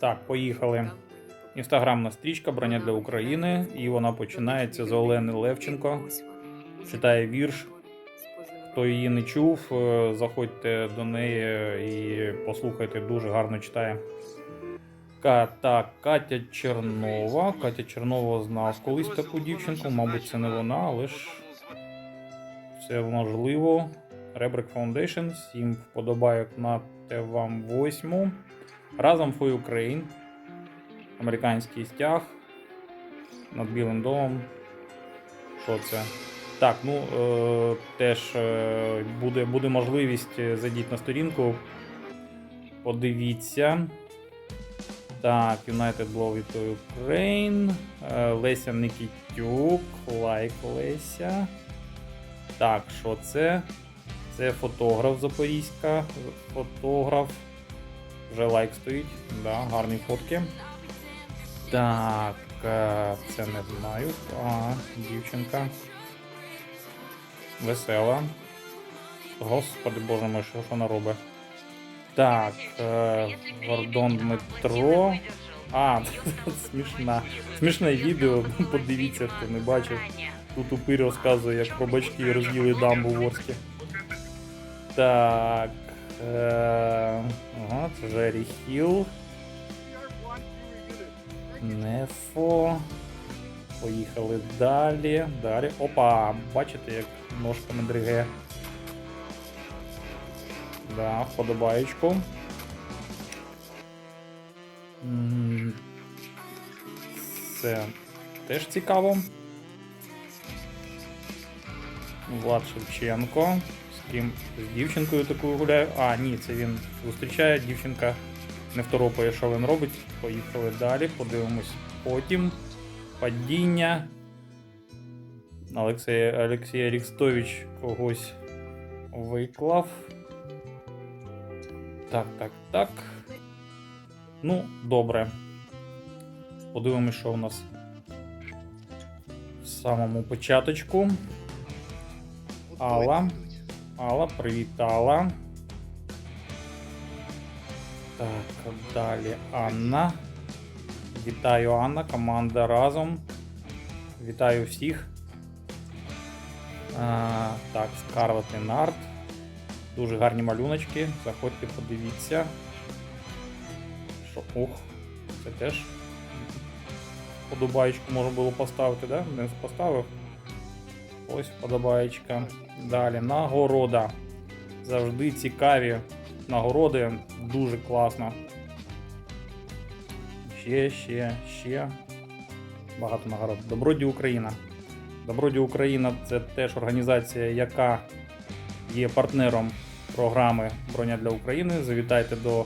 Так, поїхали. Інстаграмна стрічка Броня для України, і вона починається з Олени Левченко. Читає вірш. Хто її не чув, е, заходьте до неї і послухайте, дуже гарно читає. Ка- Так, Катя Чернова. Катя Чернова знав колись таку дівчинку, мабуть, це не вона, але ж це можливо. Ребрик Foundation, 7 вподобайок на те вам восьму. Разом for Ukraine. Американський стяг над Білим домом. Що це? Так, ну е, теж е, буде, буде можливість е, зайдіть на сторінку. Подивіться. Так, United Blow to Ukraine. Е, Леся Никітюк. Лайк Леся. Так, що це? Це фотограф Запорізька. Фотограф. Вже лайк стоїть. Да, гарні фотки. Так, е, це не знаю. А, дівчинка. Весела. Господи боже мой, що вона робить? Так, е, Гордон Дмитро. А, смішна. Смішне відео, подивіться, хто не бачив. Тут упир розказує, як пробачки роз'їли дамбу в Орскі. Так. Е, ага, це Джері Хілл. Нефо. Поїхали далі. Далі. Опа! Бачите, як ножками дриге. Да, вподобаєчку. М, Це теж цікаво. Влад Шевченко. З дівчинкою такою гуляє. А, ні, це він зустрічає. Дівчинка не второпає, що він робить. Поїхали далі, подивимось потім. Падіння. Олексій, Олексій Рікстович когось виклав. Так, так, так. Ну, добре. Подивимось, що у нас в самому початочку. Алла. Алла, привіт, Алла. Так, далі Анна. Вітаю, Анна, команда разом. Вітаю всіх. А, так, Скарлет і Нарт. Дуже гарні малюночки. Заходьте, подивіться. Що, ух, це теж подобаєчку можна було поставити, да? Не поставив. Ось подобаєчка. Далі нагорода. Завжди цікаві нагороди. Дуже класно. Ще, ще, ще. Багато нагород. Доброді Україна. Доброді Україна це теж організація, яка є партнером програми Броня для України. Завітайте до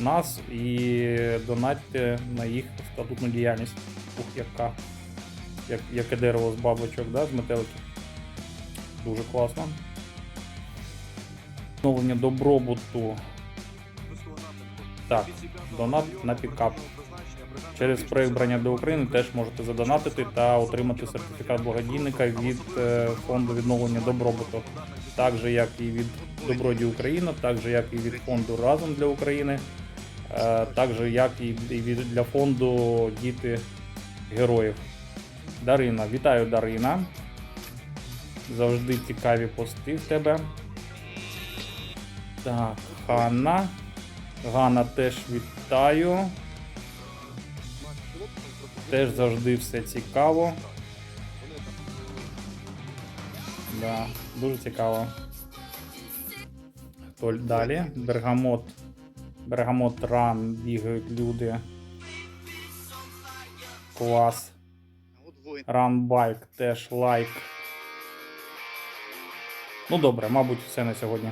нас і донатьте на їх статутну діяльність. Ух, яка. Як, яке дерево з бабочок, да, з метеликів. Дуже класно. Відновлення добробуту. Так, донат на пікап. Через «Броня для України теж можете задонатити та отримати сертифікат благодійника від е, фонду відновлення добробуту. Так же, як і від Доброді Україна, так же, як і від фонду Разом для України, е, так же, як і і для фонду Діти Героїв. Дарина, вітаю, Дарина. Завжди цікаві пости в тебе. Так, Ханна. Ганна теж вітаю. Теж завжди все цікаво. Да, дуже цікаво. Хто далі? Бергамот. Бергамот ран бігають люди. Клас. Ранбайк теж лайк. Ну добре, мабуть, все на сьогодні.